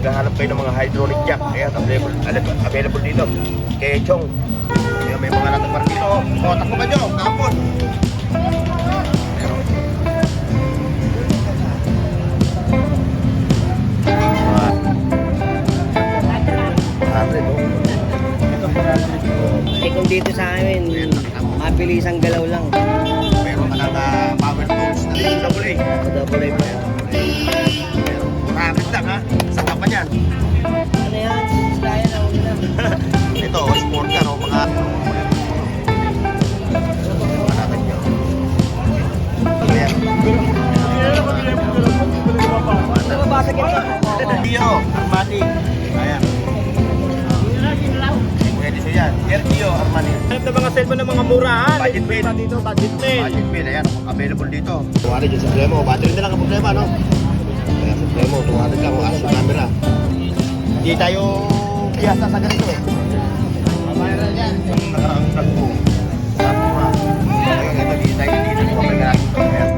Gahanap kayo ng mga hydraulic jack. Ayan, available, available dito. Kay Chong. Ayan, may mga natagpar dito. O, takbo ka nyo. Kapon. Eh kung dito sa amin, mabilisang galaw lang. Meron ka ng ah, power tools na rin sa kulay. Double A pa yan. Meron. Rapid lang ha. Saan ka pa niyan? Ano yan? Kaya na una. Ito, sport car o mga... Malakad nyo. Ayan. Yan. Dio, Armani. Ayan. Pwede siya yan. Sergio Armani. Ito mga cellphone ng mga murahan. Budget bin. Dito, budget bin. Budget bin, ayan. Available dito. Tuwarin dyan sa Flemo. Battery na lang ang problema, no? Ayan, sa Flemo. Tuwarin lang ang aso camera. Hindi tayo piyasa sa ganito. Viral yan. Yung nakaraang ko. Sabi ko, ito, hindi tayo dito. Kapag natin ito. Ayan.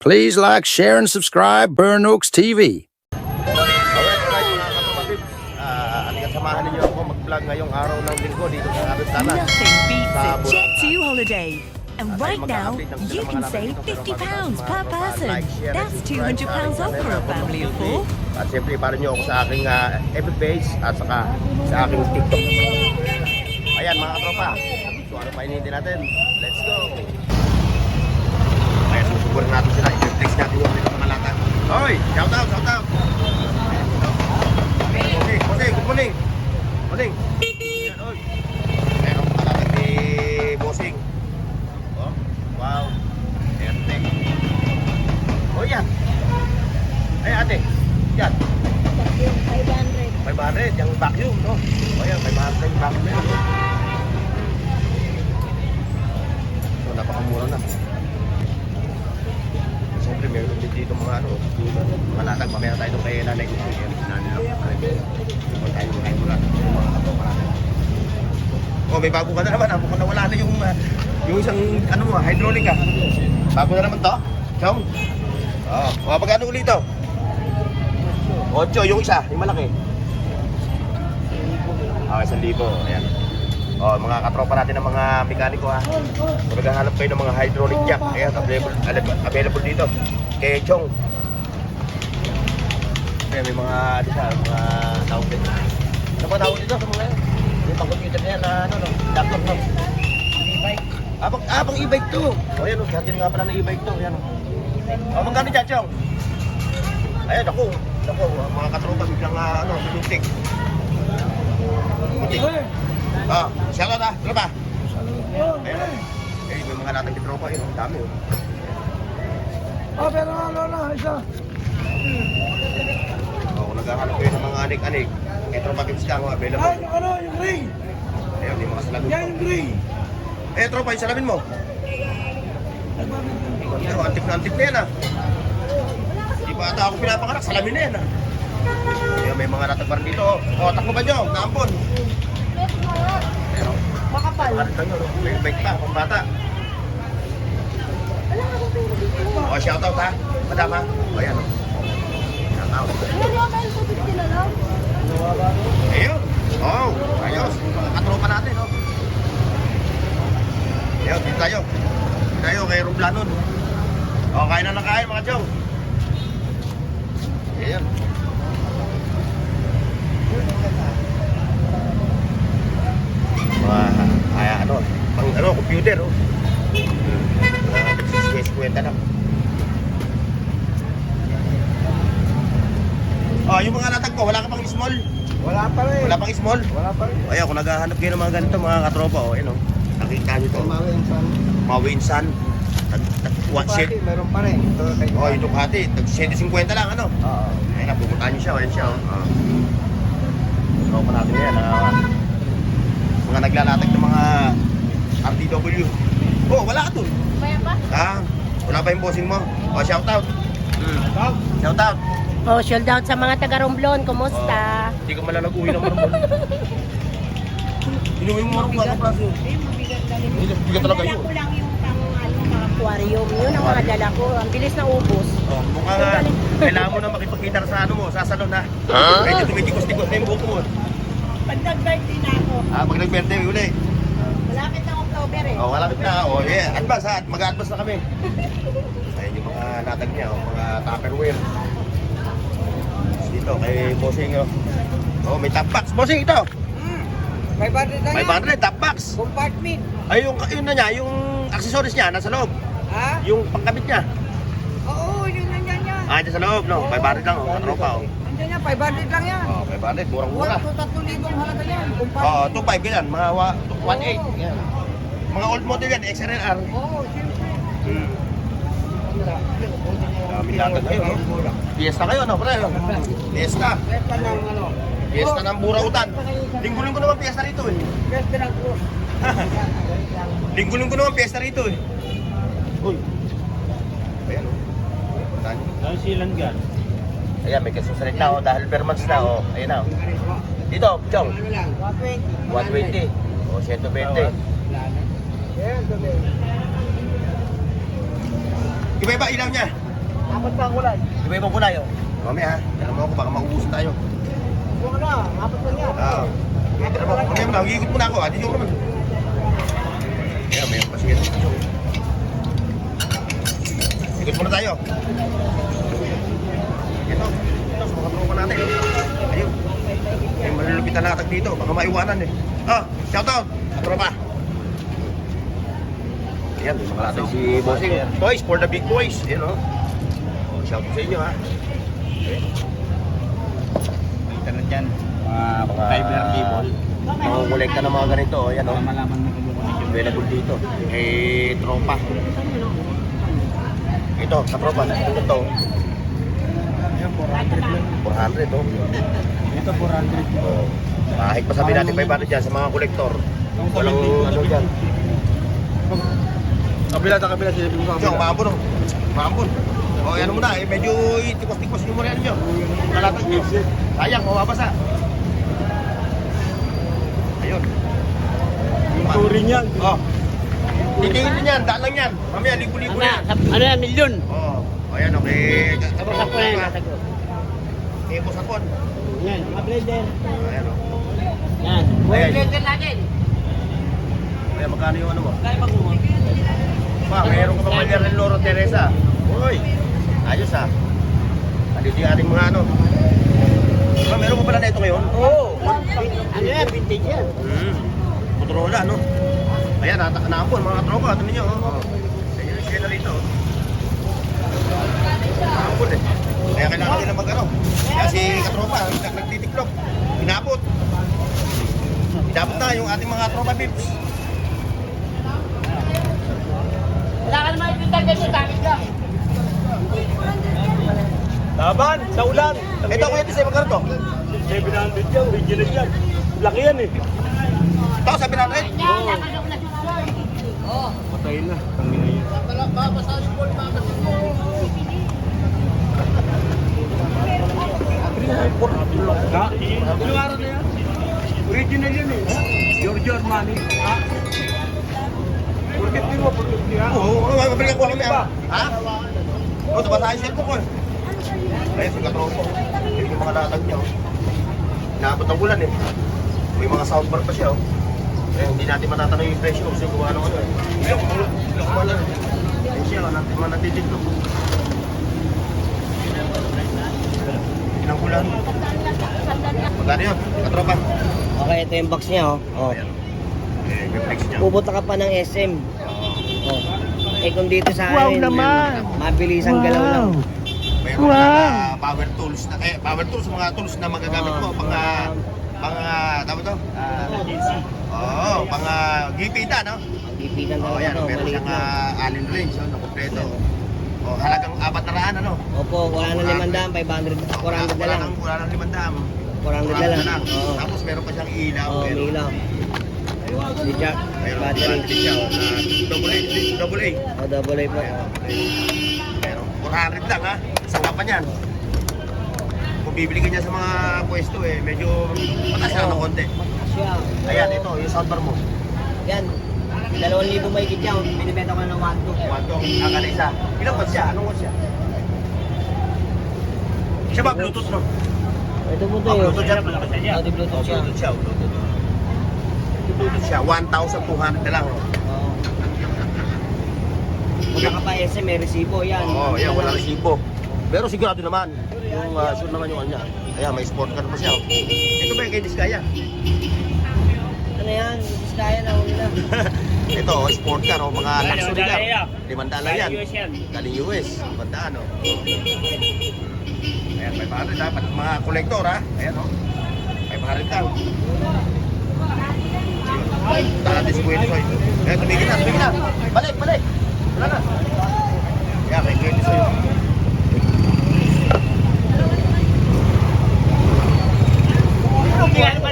Please like, share, and subscribe Burn Oaks TV. Alright, alright mga kapatid. Ah, alikat samahan ninyo ako mag-vlog ngayong araw ng linggo dito sa Abistana. Nothing beats a Jet 2 holiday. And At right now, you can save dito, pero 50 bago pounds per person. That's subscribe 200 sa pounds off for a family of four. At siyempre, para nyo ako sa aking uh, FB page at saka sa aking TikTok. Ayan mga katropa. So ano pa inihintay natin? Let's go! Ayan, susugurin natin sila. I-flex natin yung mga lata. Hoy! Shout out! Shout out! Morning! Morning! Good morning! Morning! Ayan, oy! Meron pa natin ni Bossing. Oh, wow! Perfect! Oh, yan! Ay, ate! Yan! 500 yung vacuum, no? O yan, 500 yung vacuum na? So, napakamura na. Siyempre, meron din dito mga ano, mga latag. Mamaya tayo kay nanay ko. Nanay ko. Huwag tayo mga mura. Mga katropa natin. Oh, may bago ka na naman. ah. Mukhang nawala na yung, ah, yung isang, ano mo, ah, hydraulic ah. Bago na naman to. Chong. Oh, oh, magkano ulit to? Ocho, yung isa, yung malaki. Okay, isang libo. Ayan. Oh, mga katropa natin ng mga mekaniko ha. Kung naghahanap kayo ng mga hydraulic jack, ayan, available, available dito. Kay Chong. Ayan, may mga, ano siya, mga tawag din. Ano ba tawag dito sa mga yan? Yung pang computer na yan na, ano, no? Laptop, no? E-bike. Ah, pang, ah, pang e-bike to. O, ayan, oh, hati nga pala ng e-bike to. Ayan, oh. Oh, magkano dyan, Chong? Ayan, ako. Ako, mga katropa, biglang, ah, ano, binutik. Butik. Ah, siya ka na, tropa. Ayan. Eh, may mga latang di tropa, yun, ang dami, oh. Oh, pero ano na, isa. Oh, kung naghahanap kayo ng mga anik-anik, eh, tropa tips ka, mga available. Ay, yung ano, yung gray. Ayan, yung mga salamin Yan ko. yung gray. Eh, tropa, yung salamin mo. Pero, antip na antip na yan, ah. Di pa ata ako pinapanganak, salamin na yan, ah. May mga natagbar dito. Oh, takbo ba nyo? Naampon. Pero, Makapal. Ano lang yun, may bike pa, pang bata. O, shout out ha, madam ha. O, yan o. Shout out. Ayun. Oh, ayos. Mga katropa natin, oh. Ayun, dito tayo. Dito tayo kay Roblanon. O, kain na ng kain mga chong. Ayun. Mga, ay, ano, pang, ano, computer, oh. Uh, 50 na. Oh, yung mga natag ko, wala ka pang small? Wala pa rin. Wala pang small? Wala pa rin. Ayan, kung naghahanap kayo ng mga ganito, mga katropa, oh, yun, oh. Nakita nyo to. Mawin sa Mga Winsan. Tag, tag, one set. meron pa rin. Ito kay Oh, yung Ducati, tag 150 lang, ano? Oo. Ayun na, nyo siya, ayun siya, oh. Ah. Tropa natin yan, ah. Mga naglalatag ng mga RTW. Oh, wala ka dun. Maya pa? Ah, Wala pa yung bossing mo? O, shout out. Hmm. Shout out. Oh, shout out sa mga taga Romblon. Kumusta? Hindi ka malalaguhi ng marmol. Inuwi mo marmol ka klase. Bigat bigat talaga yun. ko lang yung pang ano, mga aquarium. Yun ang mga dala ko. Ang bilis na ubos. Oh, mukha nga. Kailangan mo na makipagkita sa ano mo, sa salon ha. Medyo tumitikos-tikos na yung buhok mo. Pag nag-birthday na ako, Ah, pag nag-birthday, uli. malapit na October eh. Oh, malapit na. Oh, yeah. Advance ha. Mag-advance na kami. Ayun yung mga natag niya, oh, mga tupperware. Dito, kay Bossing, oh. Oh, may top box. Bossing, ito. 500 lang yan. 500, top box. Compartment. Ay, yung, yun na niya, yung accessories niya, nasa loob. Ha? Yung pangkabit niya. Oo, yun nandiyan yan. Ah, dyan sa loob, no? 500 lang, oh. Katropa, oh. Nandiyan yan, 500 lang yan. Oh, 500, murang-mura. Wala, 3,000 halaga yan. Oo, Compartment. 2.5 ganyan, mga wa- 1.8. Yan. Mga old model yan, XRLR. Oo, siyempre. Hmm. Dami latag kayo, no? Fiesta kayo, no? Pre, Fiesta. Pesta ng ano. Fiesta ng burautan. Linggo-linggo naman fiesta rito, eh. Pesta ng cross. Linggo-linggo naman fiesta rito, eh. Uy. Ayan, oh. Puntahan nyo. Ano silang gan? Ayan, may kasusunod na, oh. Dahil per months na, oh. Ayan na, oh. Dito, Chong. Ano lang? 120. 120. O, 120. Yan, gabi. Iba-iba ilaw niya. Apat pa ang kulay. Iba-ibang kulay, oh. Mamaya, ha. Alam mo ako, baka maubusan tayo. Buwan na, apat pa yan. Oo. Na? Mamaya mo na, higit mo na ako, ha. Dito ko naman. Ayan, may pa siya. Higit mo na tayo. Ito, ito, sa mga tropa natin. Ayun. May malulupit na dito, baka maiwanan eh. Ah, shout out, tropa. Ayan, may mga latag si Bossing. Boys, for the big boys. Ayan, oh. Oh, shout out sa inyo, ha. Okay. Internet yan. Mga Mga fiber cable. Mga kolekta ng mga ganito, oh, yan, oh. Para malaman mo kung ano Available dito. Eh, tropa. Ito, sa tropa. Ito to. Yan, 400 lang. 400, oh. Ito 400. Oh. Kahit pa sabihin natin 500 dyan sa mga kolektor. Walang ano dyan. Kabila ta kabila sila sa Diyan, maambon, oh. Maambon. Oh, yan mo na, eh, medyo tikos-tikos yung muna nyo. Kalatag nyo. Sayang, mawabasa. Ayun. Turing yan. Oh. Titingin din yan, daan lang yan. Mamaya, libo-libo na yan. Ano yan, milyon? Oo. Oh, ayan, okay. Tapos ako na yan. Eh, busapon. Yan, mga blender. Ayan, oh. Yan. Ayan. Blender natin. Kaya magkano yung ano mo? Kaya mag-umo. Pa, meron ka pa pala rin Loro Teresa. Uy, ayos ah. Andito yung ating mga ano. Pa, meron ka pala na ito ngayon? Oo. Ano yan, vintage yan. Hmm. Motorola, no? Ayan, nata naapon, mga tropa. Ito ninyo, oh. Ayan yung sila rito. oh. Naapon eh. Kaya kailangan nila mag-ano. Kaya si katropa, nag- nagtitiklop. Inapot. Inapot na yung ating mga tropa bips. Wala ka naman ipinta kasi bakit lang. Laban, sa ulan. Ito, kuya, Tisay, magkano to? 700 yan, original yan. Laki yan eh. Ito, sabi natin. Patay na. Tangina yun. Ha? Ilang araw na yan? Original yan eh. Giorgio Armani. Ha? Porket mo, porket niya. Oo, oo, mabalik ko kami ha. Ha? Oo, tabas tayo cellphone ko. Ayun, si katropo. Yun yung mga latag niya. Inaabot ng ulan eh. May mga soundbar pa siya. Oh. Eh, hindi natin matatanong yung presyo kasi kung ano ano eh. Ako mulot. Hindi ako mulot. Ayun siya, natin manatitig to. Inang ulan. Magkano yun? Katropa. Okay, ito yung box niya oh. oh. Eh, yung flex niya. Pupunta ka pa ng SM. Oh. Eh kung dito sa Wow akin, naman! mabilis ang galaw lang. Mayroon wow. power tools na eh power tools mga tools na magagamit mo pang ah, pang uh, tawag to? Ah, Oo, pang uh, gipita no? Pipitan Oh, yan, to, meron siyang lang. uh, allen range, oh, na kompleto. Oh, halagang apat na raan ano? Opo, wala na limandaan, 500, 400 na Wala lang. nang wala nang limandam. 400 na lang. Oo. Tapos meron pa siyang ilaw. Oh, meron. may ilaw. Si Jack. Mayroon Battery. battery siya, oh, na double A, double A. O, double A po. Pero 400 lang ha, isang kapan yan. Kung bibili ka niya sa mga pwesto eh, medyo mataas lang ng konti. Siya. Ayan, ito, yung soundbar mo. Yan. Dalawang libo may kitya. Binibenta ko na ng 1 Kwanto ang akala isa. Ilang watts siya? Anong watts siya? Siya ba Bluetooth no? Ito po Oh, Bluetooth siya. Oh, di Bluetooth siya. Bluetooth siya. Bluetooth. Bluetooth siya. 1,200 na lang. oh. Oo. Kung nakapa SM, may resibo yan. Oo, oh, yan, wala resibo. Pero sigurado naman, yung uh, sure naman yung kanya. Kaya may sport car pa siya. oh. Ito ba yung kay Discaya? Ano yan? Kaya na huli na. Ito, oh, sport car, oh, mga luxury car. Limandaan lang yan. US yan. Galing US, limandaan, oh. Ayan, may paharin dapat mga kolektor, ha? Ayan, oh. May lang. Ay, natin si Kuya Soy. Ayan, tumigil na, tumigil na. Balik, balik. Wala na. Ayan, kay Kuya Soy. Oh.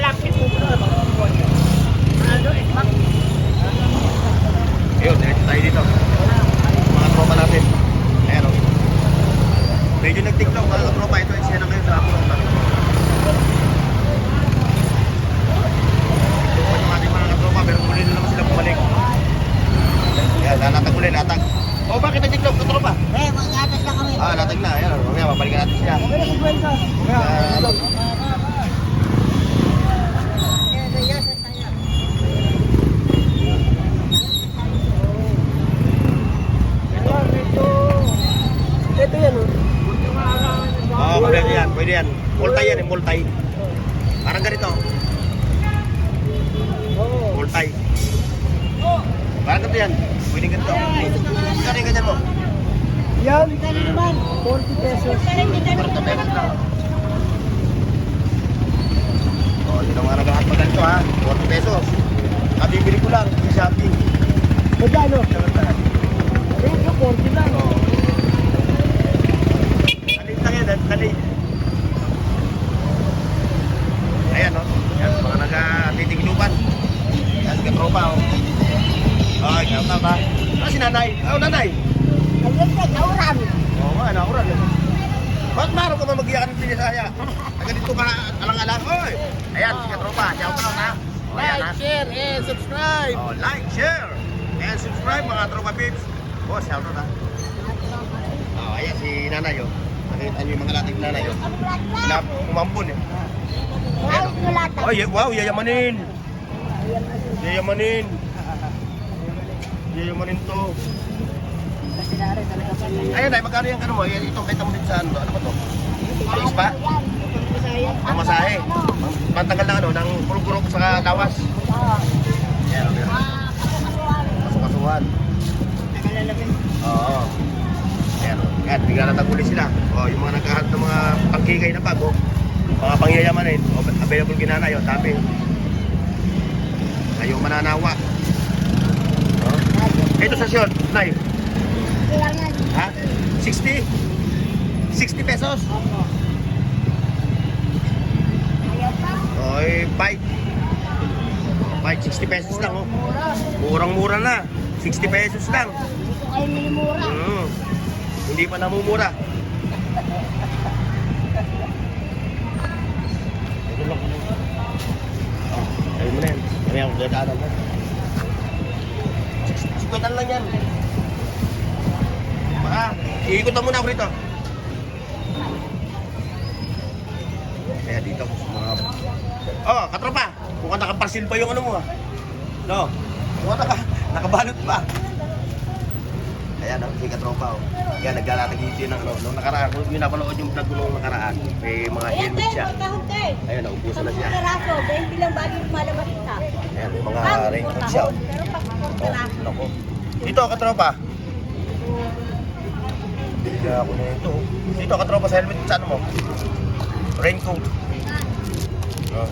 Ayun, diretso tayo dito. Mga tropa natin. Ayan o. Medyo nag-tiktok mga tropa. Ito yung sena ngayon sa ako. Tiktok pa yung ating mga tropa pero muli na naman sila bumalik. Ayan, lalatag ulit, latag. O, bakit nag-tiktok ka tropa? Eh, mag-atas na kami. Ah, latag na. Ayan, mamaya babalikan natin siya. Ah, Ito yan, oh. Oo, oh, pwede yan, pwede yan. Multay yan, eh, multay. Parang ganito. Oo. Multay. Parang ganito yan. Pwede ganito. Kano yung ganyan mo? Yan, 40 pesos. Kwarto pesos lang. Oh, yun ang mga ganito ha. 40 pesos. Ang bibili ko lang, yung Shopee. Magkano? Ito, 40 lang. Oh. Kalit lang yan, kalit. Ayan o. Yan, mga nagatitiglupan. Yan, katropa o. Ay, shout out ha. Ah, si nanay. Oh, nanay. Ayun na, nauran. Oo nga, nauran yan. Ba't maro ka ba mag-iyakan ng Pinisaya? Taga dito ka alang-alang. Oy! Ayan, si katropa. Shout out ha. O, ayan, ha. share, and subscribe. Oh, like, share, and subscribe mga tropa peeps. Oh, shout out ha. Oh, ayan si nanay oh. Nakita niyo yung mga lating nanay oh. Na umambon eh. Ayan, oh. Oh, yeah, wow, yayamanin. Yayamanin. Yayamanin to. Ayun ay, magkano yung ano mo? Yan, itong kita mo dito sa ano? Ano ba to? Ayos ba? Ang masahe. Pantanggal ng ano, ng pulgurok sa lawas. Yan, okay. Pasok-pasukan. Oo. Ayan, oh. Ayan, bigla na taguli sila. O, yung mga nagkahanap ng mga pangkigay na bag, oh. Mga pangyayamanin, o, available kinanay, o, sabi. Ayaw mananawa. Oh. Ito sa short, Nay. Ha? 60? 60 pesos? Oy, bike. Bike, 60 pesos lang, oh. Murang-mura na. 60 pesos lang. Mm. Hindi pa namumura. Ito lang. Oh, ayun mo na yan. Kami ang dadaanan na. Sikutan lang yan. Baka, iikot na muna ako rito. Kaya dito, mga... Oh, katropa! Mukhang nakaparsil pa yung ano mo ah. No? Mukhang naka, nakabalot pa. Ayan, ang si katropa oh. Yan, naglalatag dito ng ano. Nung nakaraan, kung yung napanood yung vlog ko nung nakaraan, may mga helmet siya. Ayun, naubusan na siya. Peraso, 20 lang bago lumalabas ita. Ayan, may mga raincoat siya. oh. Pero pag Oh, nako. Dito, katropa. Bigla ako na ito. Dito, katropa, sa helmet sa ano mo? Raincoat. Oh.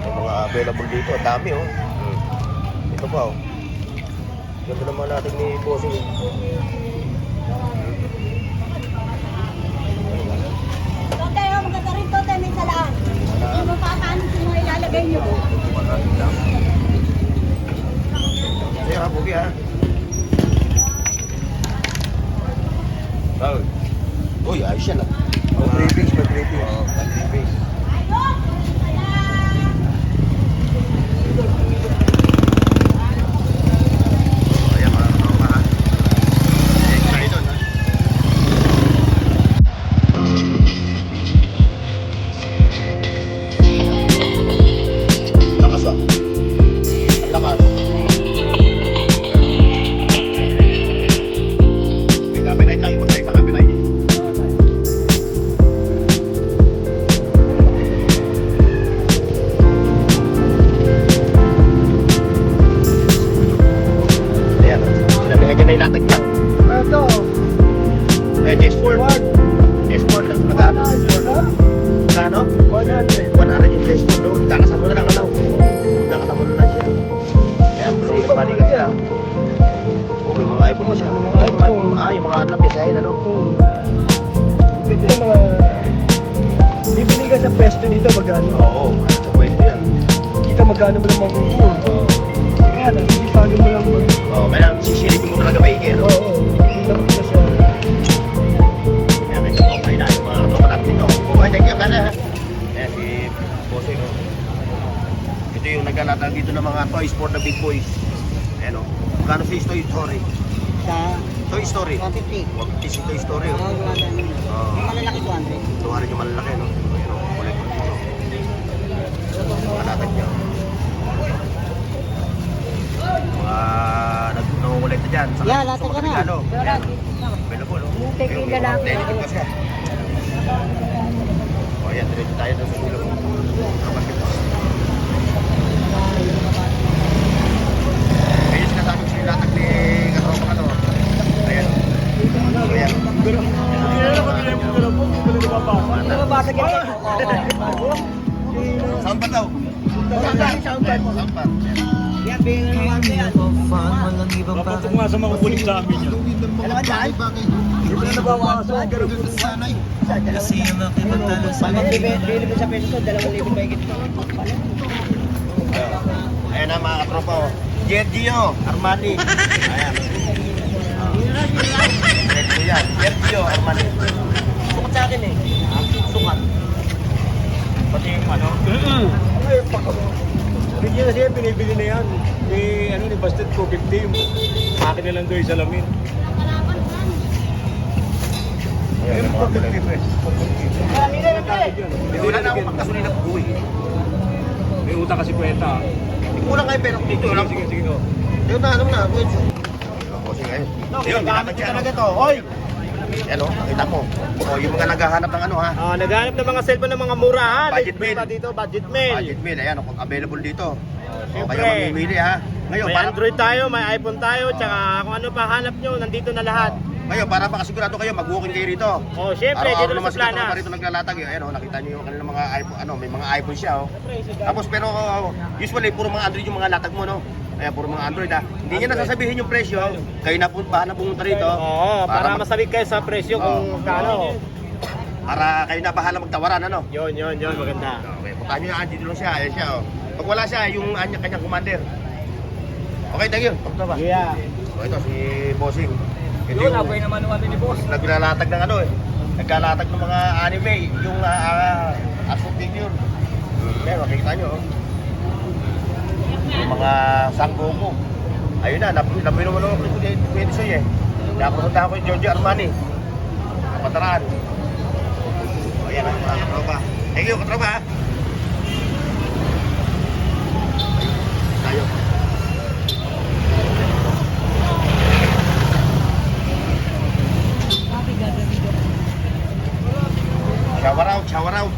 Mga available dito. Ang dami, oh. Hmm. Ito pa, oh. Ganda naman natin ni Bossing. Tote, oh, maganda rin tote, may salaan. Hindi mo pa paano kung mga ilalagay nyo. Uy, ayos yan ah. Oh, Magkano? 100. 100 yung S4 doon. Kakasama na lang alaw. Kakasama na lang siya. Kaya bro, may panigat siya. Okay, mga iPhone mo siya. Mga iPhone. Ah, yung mga sa ano. Ito yung mga... Bibili ka sa pwesto dito magkano? Oo, sa pwede yan. Kita magkano mo lang toys for the big boys. Ayan o. Magkano sa Toy Story? Sa Toy Story. 150. 150 si Toy Story. Oo, Oh. wala na. Oo. Yung malalaki 200. Tuwa rin yung malalaki, no? Ayan o, kulit latag niya. Mga nag-ulit na dyan. Sa, Yeah, latag ka na. Lagi. Available, no? Take Ayun, yung lalaki. technical kasi. O, ayan, diretso tayo doon sa silong. Kapag ito. Ko sa ilatag ni Katropa ano. Ayan. Ayan. Nababasag yan. Pa daw. Pa. Sound pa. Yan, bigyan na naman yan. Dapat yung nga sa mga kulit sa amin yun. Alam mo dyan? Hindi na nabawasan. Ganun po sanay. Pag bibili mo sa peso, dalawang libo pa higit. Ayan na mga katropa. Sergio Armani. Ayan. Sergio yan. Sergio Armani. Sukat sa akin eh. Sukat. Pati yung ano. Bigyan na siya, binibili na yan. Ni, ano, ni Bastard ko, 50. Akin na lang doon yung salamin. Ayan, mga kulay. Marami na lang eh. Hindi, Wala na akong pagkasunod na buhay. May utang kasi kwenta. Kulang kayo pero dito lang. Sige, sige, sige. Yun na, ano na. Wait. O, sige. Yun, ginamit siya. Talaga to. Hoy! Yan o, nakita mo. O, yung mga naghahanap ng ano ha. Ah, naghanap ng mga cellphone ng mga mura ha. Budget mail. dito, budget mail. Budget meal, ayan, available dito. O, kayo mamimili ha. Ngayon, May para, Android tayo, may iPhone tayo, tsaka kung ano pa hanap nyo, nandito na lahat. Ngayon, para makasigurado kayo, mag-walking kayo rito. Oh, syempre, dito Araw-araw na naman sa Planas. rito naglalatag eh. Ayan o, nakita niyo yung kanilang mga iPhone, ano, may mga iPhone siya o. Tapos pero usually puro mga Android yung mga latag mo no. Ayan, puro mga Android ha. Hindi niya nasasabihin yung presyo. Kayo na po bahala pumunta rito. Oo, para, mag- masabik kayo sa presyo kung kano. para kayo na bahala magtawaran ano. Yun, yun, yun, maganda. Okay, puntahan niyo yan, dito lang siya, ayan siya oh. Pag wala siya, yung anya kanyang commander. Okay, thank you. Punta ba? Yeah. So, ito si Bossing. Ito yung naman naman ni boss. naglalatag ng ano eh. Naglalatag ng mga anime, yung uh, action figure. Pero makikita nyo oh. Yung mga Sangoku. Ayun na, nap napinom mo naman ko ni Pwede Soy eh. Napunta ako yung Giorgio Armani. Kapataraan. O yan ang mga katropa. Thank you, katropa. Tayo. Shower out, shower out.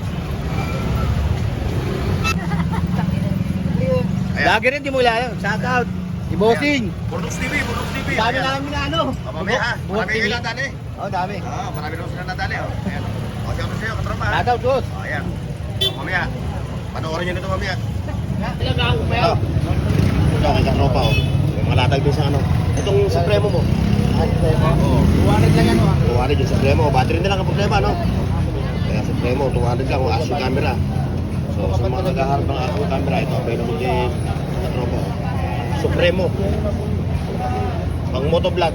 Ayan. Lagi rin, di mo lang. Shout out. Si Bossing. Burnox TV, Burnox TV. Dami Ayan. namin na ano. Oh, mamaya ha. Buhok Marami kayo natali. Oh, dami. Oo, marami naman sila natali. Oh. Ayan. O, siya ko sa'yo, katropa. ha? Shout out, boss. O, ayan. O, mamaya. Panoorin nyo na ito mamaya. Ilang ako pa Ito. Kay katropa. Oh. Yung mga latag din sa ano. Itong supremo mo. Oo. 200 lang ano ah. 200 yung supremo. Battery na lang ang problema, no? Kaya supremo, 200 lang. O, action camera. So, sa mga naghaharap ng action camera, ito, available din katropa. Supremo. Pang motovlog.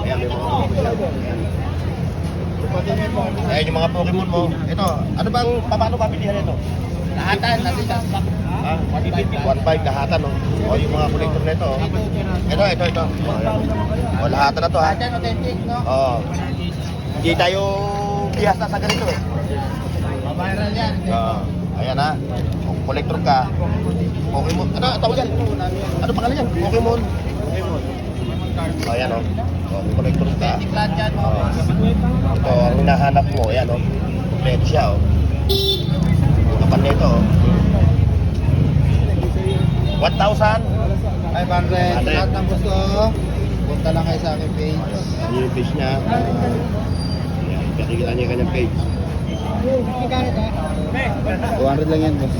Ayan, may mga motovlog. Ayan. Ayan yung mga Pokemon mo. Ito, ano bang, paano pabilihan ito? Lahatan, natin sa Ah, 1.5 lahatan, no? O yung mga collector na ito. oh. Ito, ito, ito. O, ayan. O, lahatan na to, ha? Authentic, no? Oo. Hindi tayo bihasa sa ganito, eh. Mabayaran yan. Oo. Ayan, ha? Kung collector ka, Pokemon. Ano, tawag yan? Ano pangalan yan? Pokemon. Pokemon. O, ayan, o. O, kung collector ka. Yan. Oo. Ito, ang hinahanap mo, ayan, o. Kompleto siya, o. Kapan nito, o. 1,000. 500. Lahat ng gusto, punta lang kayo sa aking page. Ano yung page niya? Ayan, kakikita niya yung kanyang page. 200 lang yan, boss.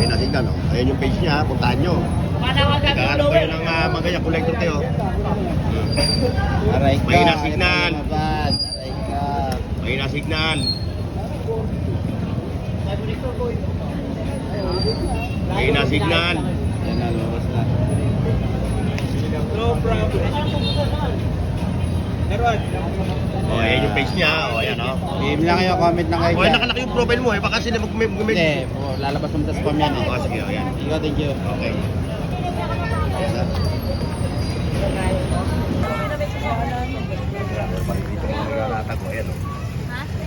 Ayun natin ka, no? Ayan yung page niya, puntahan nyo. Kakahanap kayo ng uh, magaya collector tayo. Aray ka. May nasignal. ito na mabad. Aray ka. May na signal. May na signal. Yan na, lumabas na. O, oh, ayan yung page niya. O, ayan, o. PM lang kayo, comment lang kayo O, dyan. nakalaki yung profile mo, eh. Baka sila mag mag mag Hindi, po, lalabas naman sa spam yan eh. O, sige, o, ayan. Ikaw, thank you. Okay.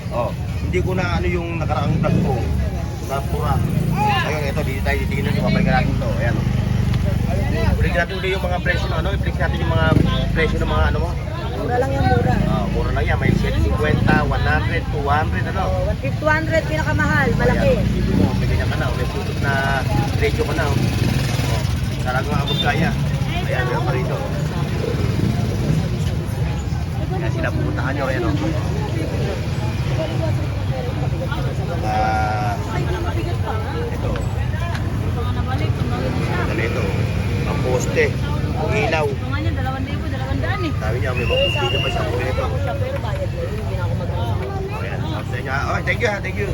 Oh, hindi ko na ano yung nakaraang vlog ko na pura. Ngayon, ito, dito tayo titingnan yung mabalikan natin to. Ayan. Ulit natin ulit yung mga presyo, ano? I-flex natin yung mga presyo ng mga ano mo. Mura lang yan, mura. Ah, mura lang yan. May set 50, 100, 200, ano? Oh, 150, 200, pinakamahal, malaki. Ayan, dito mo, may ganyan ka na. oh. May tutok na radio ka na. Oh. Oh, Talagang abot kaya. Ayan, meron pa rito. Ayan, sila pupuntahan nyo. Ayan, oh. Ah, ito. Dali ito. Ang poste. Ang ilaw. Sabi niya, may mga poste dito pa siya. Kunin ito. Pero bayad na hindi na ako mag-ano. Ayan, tapos sa inyo. Oh, thank you ha, thank you.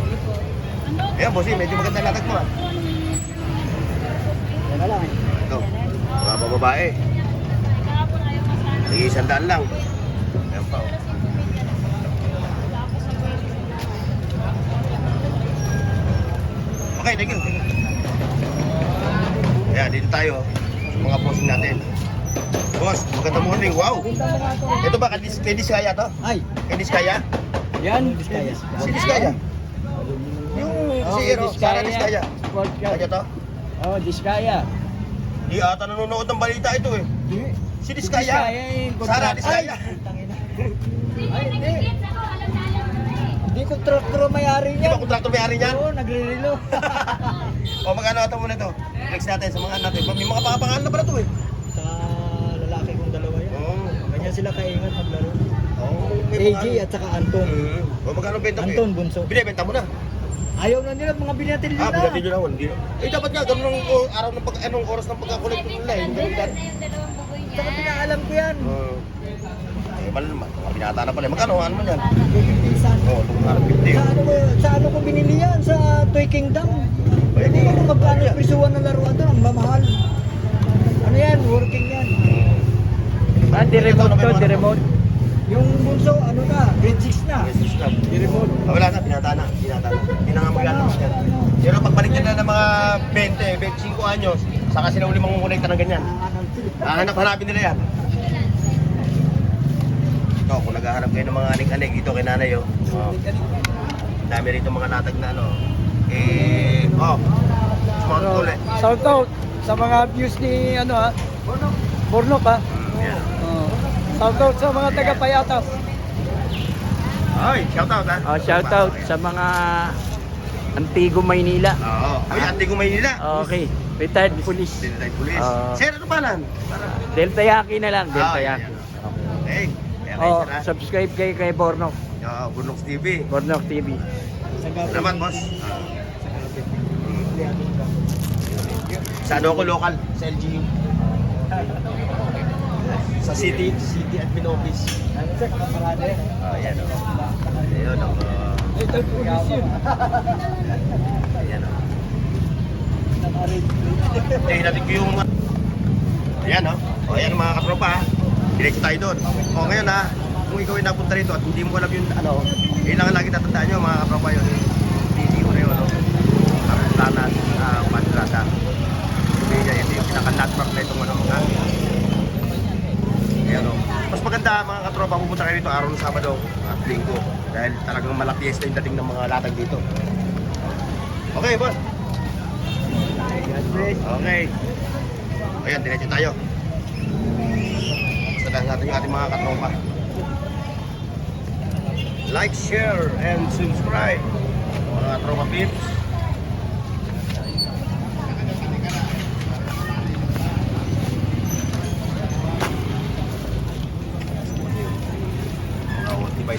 Ayan, bossy, medyo maganda latag mo ah. Teka lang. Ito, mga bababae. Sige, isang daan lang. Ayan pa oh. Okay, thank you. Ayan, dito tayo sa mga bossing natin. Boss, magandang morning. Wow! Ito ba, kay kay Diskaya to? Ay, Kay Diskaya? yan. Diskaya. Si Diskaya? Yung si Ero, Sara Diskaya. Kaya to? Oh, Diskaya. Di ata nanonood ng balita ito eh. Si Diskaya. Sara. Diskaya. Ay, hindi. Hindi kontraktor may-ari Di niya. ba kontrakto may-ari niyan? Oo, nagre-relo. O magkano ito muna ito? Flex natin sa mga anak natin. May mga pangapangalan na pala ito eh. Sa lalaki kong dalawa yan. Oo. Ganyan sila kaingat maglaro. Oo. may AJ at saka Anton. Mm. O magkano benta mo Anton eh? Bunso. Binibenta mo na. Ayaw na nila mga binatil nila. Ah, binati nyo na. Hindi. Eh dapat nga, ganun ang o- araw ng pag, anong oras ng pagkakolekto nila eh. Ganun yan. Saka pinaalam ko yan. Oo. Eh, mal naman. Mga binata na pala. Magkano? Ano man yan? Pinsan. Oo, oh, 250. Sa ano, ko- sa ano ko binili yan? Sa Toy Kingdom. Pwede. Hindi ko magkano yung prisuan ng laruan doon. Ang mamahal. Ano yan? Working yan. Ah, di-remote to, di-remote. Yung bunso, ano na, grade 6 na. Message na. Di-remote. Ah, wala na, binata na. Binata na. Hindi na nga maglalabas yan. Pero pagbalik nila ng mga 20, 25 anyos, saka sila uli mangungunekta ng ganyan. Hahanap-hanapin nila yan. Ito, kung naghahanap kayo ng mga anik-anik dito kay nanay, oh. oh. Dami rito mga latag na ano. Eh, oh. Smart ulit. Shout out sa mga views ni ano ha. Bornok ha. Yan. Oh. Shout out sa mga taga Payatas. Ay, shout out ha. Oh, shout out sa mga Antigo Maynila. Oo. Uy, ate ko Maynila. Okay, retired police. Dinatay pulis. Oo. Sir, ano? Para. Delta Yaki na lang, Delta Ah, Yaki. Okay. Oh, subscribe kayo kay Bornok, Oo, Bunox TV. Bornok TV. Salamat, boss. Sa ano ako local? Sa LGU. Sa city, city admin office. Ah, yan o. Ayun o. Little police yun. Ayan o. Hindi, natin ko yung... Ayan o. O, ayan mga katropa. Diretso tayo doon. O, ngayon ha. kung ikaw ay napunta rito at hindi mo alam yung ano, yun lang ang lagi tatandaan nyo mga katropa yun. Hindi ko rin ano, Arentanas, uh, Madrasa. Hindi niya, ito yung pinaka-landmark na itong ano mga. Maganda mga katropa pupunta kayo dito araw ng Sabado at Linggo. Dahil talagang malapiesta yung dating ng mga latag dito. Okay, boss. Okay. Ayan, diretso tayo. Sadahan natin yung ating mga katropa. Like, share, and subscribe. Mga katropa peeps.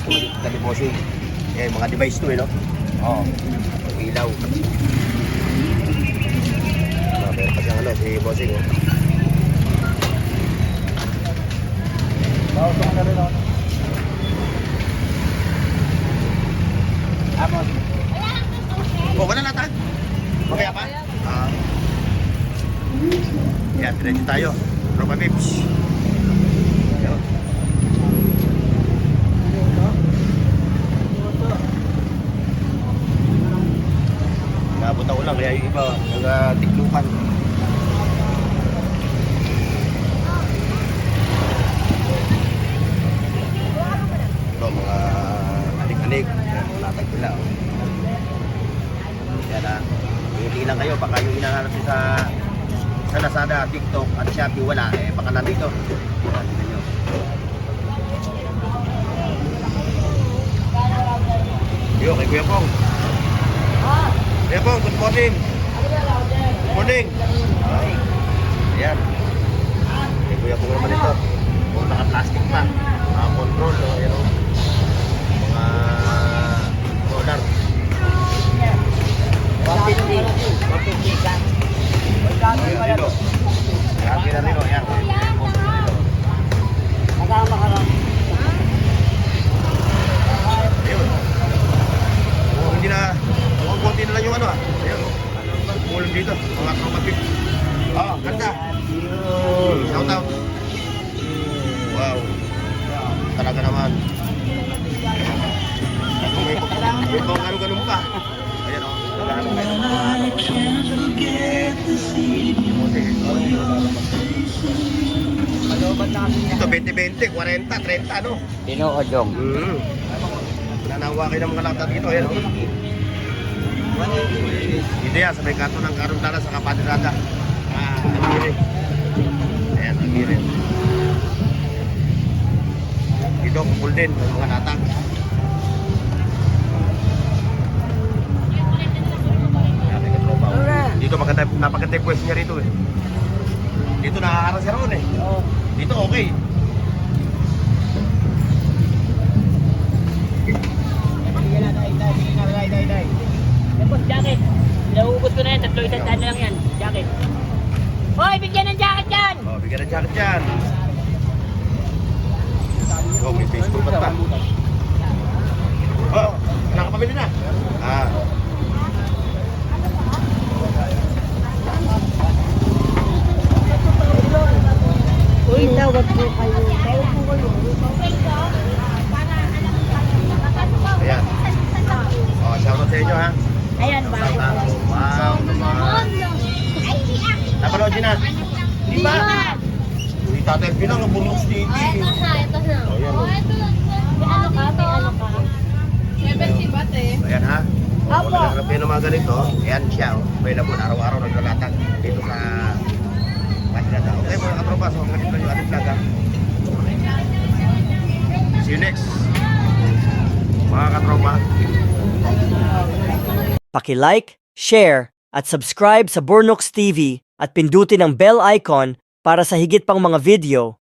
Mga dali bossing. Eh, mga device to eh, no? Oo. Oh, ilaw. Ah, meron pa siyang ano, si bossing, oh. Bawas na rin ako. Oh, wala latag? Mamaya pa? Ah. Yan, diretso tayo. Tropa Pips. Yan. Nabot ako lang, kaya yung iba, nag-tiklukan. Ito, mga anik-anik. Yan, latag nila. oh. Yan ah. Hindi lang kayo, baka yung hinahanap sa sa Lazada, TikTok at Shopee wala eh baka nandito. Nagiri. Dito, kupul din, may mga oh. Dito maganda, napaganda yung pwesto niya rito eh. Dito nakaharang si Ron eh. Dito okay. Tapos jacket. Naubos ko na yan. Tatlo isang daan na lang yan. Jacket. Hoy, bigyan ng jacket! Oh, bigyan ng jacket yan. Oh, may baseball bat pa. Oh, nakapamili na. Ah. Uy, tawag po kayo. Tawag po kayo. Ayan. Oh, shout out sa inyo ha. Ayan, ba? Shout out. Wow, naman. Napanood nyo na? Di ba? Si Tatay Pinang, ang sa TV. Oh, yan. oh. Ano ka? May ano ka? Ayan ha. Kung naghahanap kayo ng mga ganito, ayan siya. oh. Available araw-araw naglalatag dito sa Pasilada. Okay mga katropa, so hanggang dito yung ating vlog. See you next. Mga katropa. Paki-like, share, at subscribe sa Bornox TV at pindutin ang bell icon para sa higit pang mga video